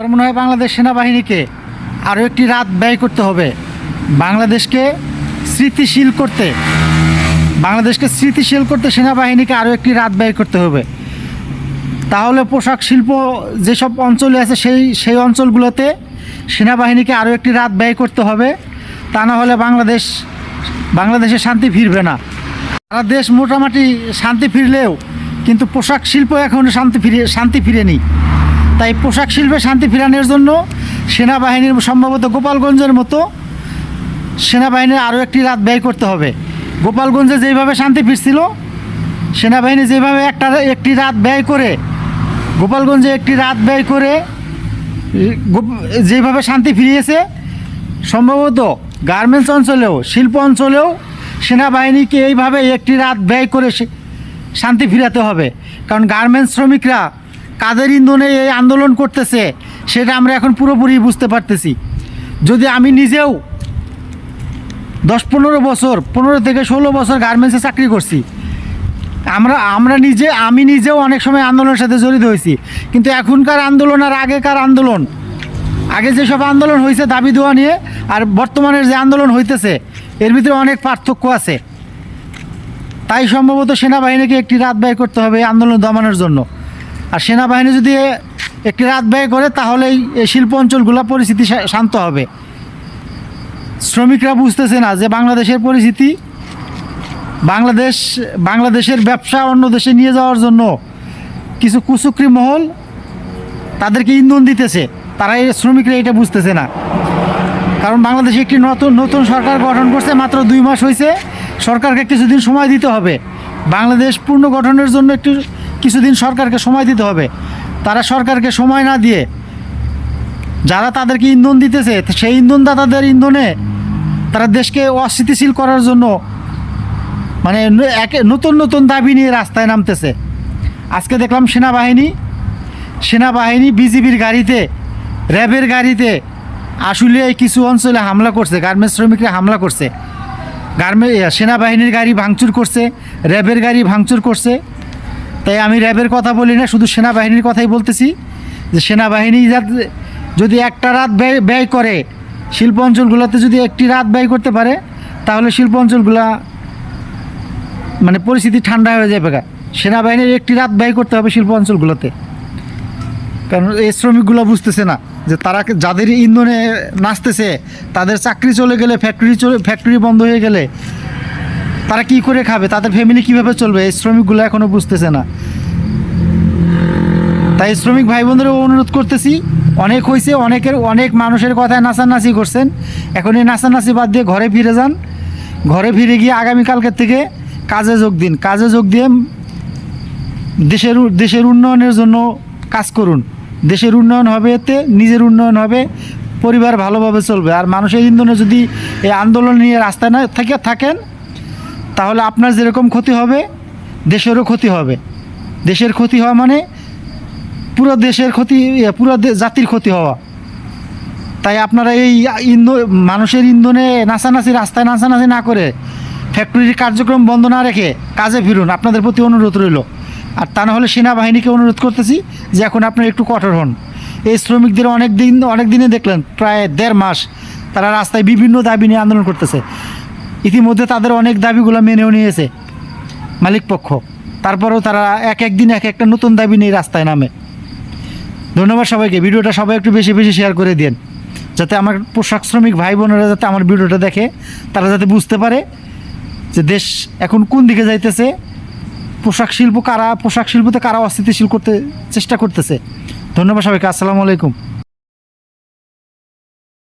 আমার মনে হয় বাংলাদেশ সেনাবাহিনীকে আরও একটি রাত ব্যয় করতে হবে? বাংলাদেশকে স্মৃতিশীল করতে, বাংলাদেশকে স্মৃতিশীল করতে সেনাবাহিনীকে আরও একটি রাত ব্যয় করতে হবে। তাহলে পোশাক শিল্প যেসব অঞ্চলে আছে সেই সেই অঞ্চলগুলোতে সেনাবাহিনীকে আরও একটি রাত ব্যয় করতে হবে। তা না হলে বাংলাদেশ, বাংলাদেশে শান্তি ফিরবে না। সারা দেশ মোটামুটি শান্তি ফিরলেও কিন্তু পোশাক শিল্প এখনও শান্তি ফিরে, শান্তি ফিরেনি। তাই পোশাক শিল্পে শান্তি ফিরানোর জন্য সেনাবাহিনীর সম্ভবত গোপালগঞ্জের মতো সেনাবাহিনীর আরও একটি রাত ব্যয় করতে হবে। গোপালগঞ্জে যেইভাবে শান্তি ফিরছিল, সেনাবাহিনী যেভাবে একটা একটি রাত ব্যয় করে, গোপালগঞ্জে একটি রাত ব্যয় করে যেভাবে শান্তি ফিরিয়েছে, সম্ভবত গার্মেন্টস অঞ্চলেও, শিল্প অঞ্চলেও সেনাবাহিনীকে এইভাবে একটি রাত ব্যয় করে শান্তি ফিরাতে হবে। কারণ গার্মেন্টস শ্রমিকরা কাদের ইন্ধনে এই আন্দোলন করতেছে, সেটা আমরা এখন পুরোপুরি বুঝতে পারতেছি। যদি আমি নিজেও দশ পনেরো বছর, পনেরো থেকে ষোলো বছর গার্মেন্টসে চাকরি করছি, আমরা আমরা নিজে, আমি নিজেও অনেক সময় আন্দোলনের সাথে জড়িত হয়েছি। কিন্তু এখনকার আন্দোলন আর আগেকার আন্দোলন, আগে যেসব আন্দোলন হয়েছে দাবি দেওয়া নিয়ে, আর বর্তমানের যে আন্দোলন হইতেছে, এর ভিতরে অনেক পার্থক্য আছে। তাই সম্ভবত সেনাবাহিনীকে একটি রাত ব্যয় করতে হবে আন্দোলন দমানোর জন্য। আর সেনাবাহিনী যদি একটি রাত ব্যয় করে, তাহলেই এই শিল্প অঞ্চলগুলো পরিস্থিতি শান্ত হবে। শ্রমিকরা বুঝতেছে না যে বাংলাদেশের পরিস্থিতি, বাংলাদেশ, বাংলাদেশের ব্যবসা অন্য দেশে নিয়ে যাওয়ার জন্য কিছু কুচুকরি মহল তাদেরকে ইন্ধন দিতেছে। তারা শ্রমিকরা এটা বুঝতেছে না। কারণ বাংলাদেশে একটি নতুন নতুন সরকার গঠন করছে, মাত্র দুই মাস হয়েছে সরকারকে কিছুদিন সময় দিতে হবে। বাংলাদেশ পূর্ণ গঠনের জন্য একটু কিছুদিন সরকারকে সময় দিতে হবে। তারা সরকারকে সময় না দিয়ে যারা তাদেরকে ইন্ধন দিতেছে, সেই ইন্ধনদাতাদের ইন্ধনে তারা দেশকে অস্থিতিশীল করার জন্য মানে একে নতুন নতুন দাবি নিয়ে রাস্তায় নামতেছে। আজকে দেখলাম সেনাবাহিনী সেনাবাহিনী বিজিবির গাড়িতে, র্যাবের গাড়িতে আসলে কিছু অঞ্চলে হামলা করছে, গার্মেন্টস শ্রমিকরা হামলা করছে। গার্মে সেনাবাহিনীর গাড়ি ভাঙচুর করছে, র্যাবের গাড়ি ভাঙচুর করছে। তাই আমি র্যাবের কথা বলি না, শুধু সেনাবাহিনীর কথাই বলতেছি যে সেনাবাহিনী যদি একটা রাত ব্যয় ব্যয় করে শিল্প অঞ্চলগুলোতে যদি একটি রাত ব্যয় করতে পারে, তাহলে শিল্প অঞ্চলগুলা মানে পরিস্থিতি ঠান্ডা হয়ে যাবে। সেনাবাহিনীর একটি রাত ব্যয় করতে হবে শিল্প অঞ্চলগুলোতে কারণ এই শ্রমিকগুলো বুঝতেছে না যে তারা যাদের ইন্ধনে নাচতেছে, তাদের চাকরি চলে গেলে, ফ্যাক্টরি চলে, ফ্যাক্টরি বন্ধ হয়ে গেলে তারা কি করে খাবে? তাদের ফ্যামিলি কীভাবে চলবে? এই শ্রমিকগুলো এখনও বুঝতেছে না। তাই শ্রমিক ভাই বোনদেরও অনুরোধ করতেছি, অনেক হয়েছে অনেকের, অনেক মানুষের কথায় নাচানাচি করছেন। এখন এই নাচানাচি বাদ দিয়ে ঘরে ফিরে যান। ঘরে ফিরে গিয়ে আগামীকালকের থেকে কাজে যোগ দিন। কাজে যোগ দিয়ে দেশের দেশের উন্নয়নের জন্য কাজ করুন। দেশের উন্নয়ন হবে এতে নিজের উন্নয়ন হবে, পরিবার ভালোভাবে চলবে। আর মানুষের ইন্ধনে যদি এই আন্দোলন নিয়ে রাস্তায় না থেকে থাকেন তাহলে আপনার যেরকম ক্ষতি হবে দেশেরও ক্ষতি হবে। দেশের ক্ষতি হওয়া মানে পুরো দেশের ক্ষতি ইয়ে, পুরো জাতির ক্ষতি হওয়া। তাই আপনারা এই ইন্ধন মানুষের ইন্ধনে নাচানাচি রাস্তায় নাচানাচি না করে ফ্যাক্টরির কার্যক্রম বন্ধ না রেখে কাজে ফিরুন। আপনাদের প্রতি অনুরোধ রইল। আর তা না হলে সেনাবাহিনীকে অনুরোধ করতেছি যে এখন আপনারা একটু কঠোর হন। এই শ্রমিকদের অনেক দিন অনেক দিনে দেখলেন প্রায় দেড় মাস তারা রাস্তায় বিভিন্ন দাবি নিয়ে আন্দোলন করতেছে। ইতিমধ্যে তাদের অনেক দাবিগুলো মেনেও নিয়েছে মালিক পক্ষ। তারপরেও তারা এক এক দিন এক একটা নতুন দাবি নিয়ে রাস্তায় নামে। ধন্যবাদ সবাইকে, ভিডিওটা সবাই একটু বেশি বেশি শেয়ার করে দিন যাতে আমার পোশাক শ্রমিক ভাই বোনেরা যাতে আমার ভিডিওটা দেখে, তারা যাতে বুঝতে পারে যে দেশ এখন কোন দিকে যাইতেছে, পোশাক শিল্প কারা, পোশাক শিল্পতে কারা অস্থিতিশীল করতে, চেষ্টা করতেছে। ধন্যবাদ সবাইকে, আসসালামু আলাইকুম।